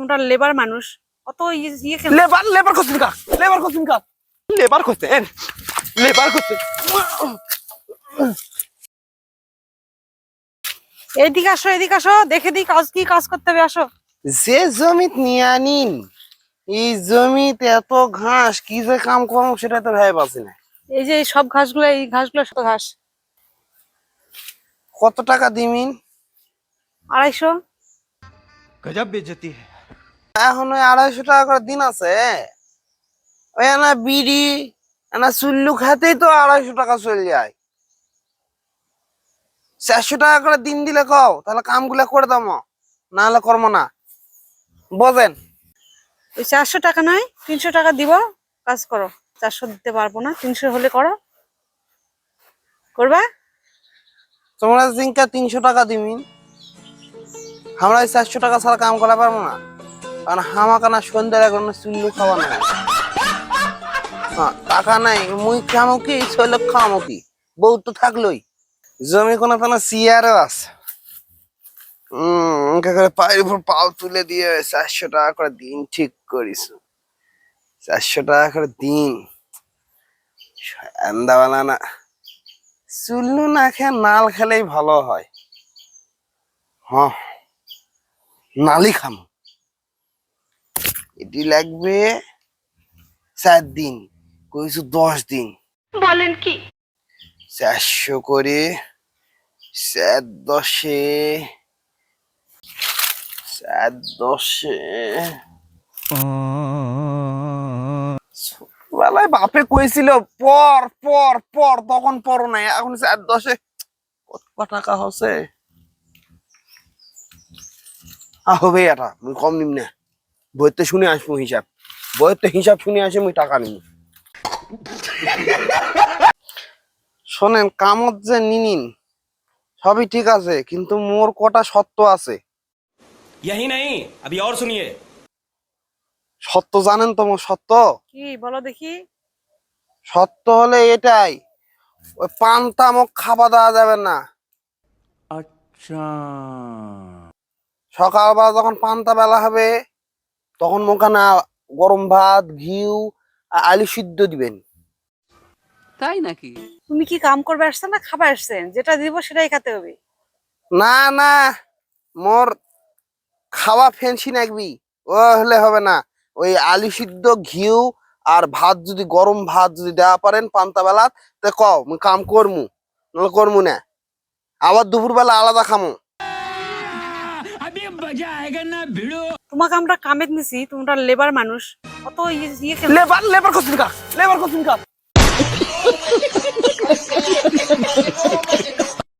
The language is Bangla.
তোমরা লেবার মানুষ। অত ইয়ে লেবার লেবার করছেন কা লেবার করছেন কা লেবার করছেন? লেবার করছেন? এইদিকে আসো এদিকে আসো দেখে দিই কাজ কি কাজ করতে হবে আসো। যে জমিত নিয়ে নিন এই জমিতে এত ঘাস কি যে কাম করুন সেটা তো ভাই পাচ্ছি না। এই যে সব ঘাসগুলো এই ঘাসগুলো শত ঘাস। কত টাকা দিমিন? আড়াইশো। গজব বেজতি হ্যাঁ এখন ওই আড়াইশো টাকা করে দিন আছে ওই না বিড়ি না চুল্লু খাতেই তো আড়াইশো টাকা চলে যায়। চারশো টাকা করে দিন দিলে কও তাহলে কামগুলো করে দামো না হলে করব না। বোঝেন? ওই চারশো টাকা নয় তিনশো টাকা দিব কাজ করো। চারশো দিতে পারব না তিনশো হলে করো। করবা? তোমরা জিঙ্কা তিনশো টাকা দিমিন। আমরা ওই চারশো টাকা ছাড়া কাম করা পারব না। কারণ হামাকানা সন্ধ্যার এখন চুল্লু খাওয়া নাই। হ্যাঁ, টাকা নাই মুই খামো কি শৈল খামো কি বউ তো থাকলোই। জমি কোনো কোনো চেয়ারও আছে। হম করে পায়ের উপর পাও তুলে দিয়ে চারশো টাকা করে দিন ঠিক করিস চারশো টাকা করে দিন। সন্ধ্যাবেলা না চুল্লু না খেয়ে নাল খেলেই ভালো হয়। হ্যাঁ নালি খাম। এটি লাগবে চার দিন কইছু দশ দিন। বলেন কি? চারশো করে চার দশে চার দশে। বেলায় বাপে কইছিল পর পর পর তখন পর নাই এখন চার দশে কত টাকা হচ্ছে? হবে এটা কম নিম না। বইতে শুনে আসবো হিসাব বইতে হিসাব শুনে আসে মুই টাকা নিম শোনেন কামত যে নিনিন সবই ঠিক আছে কিন্তু মোর কটা সত্য আছে यही नहीं अभी और सुनिए সত্য জানেন তো মোর সত্য কি বলো দেখি সত্য হলে এটাই ওই পান্তা মুখ খাওয়া দেওয়া যাবে না अच्छा সকালবেলা যখন পান্তা বেলা হবে তখন মোখানা গরম ভাত ঘিউ আর আলু সিদ্ধ দিবেন। তাই নাকি? তুমি কি কাম করবে আসছেন না খাবার আসছেন যেটা দিব সেটাই খেতে হবে। না না মোর খাওয়া ফেন্সি নাকবি ও হলে হবে না। ওই আলু সিদ্ধ ঘিউ আর ভাত যদি গরম ভাত যদি দেওয়া পারেন পান্তা বেলা তে কও কাম করমু নাহলে করমু না। আবার দুপুর বেলা আলাদা খামু। তোমাকে আমরা কামেত নিছি তোমরা লেবার মানুষ। অত ইয়ে লেবার লেবার করছেন কা লেবার করছেন কা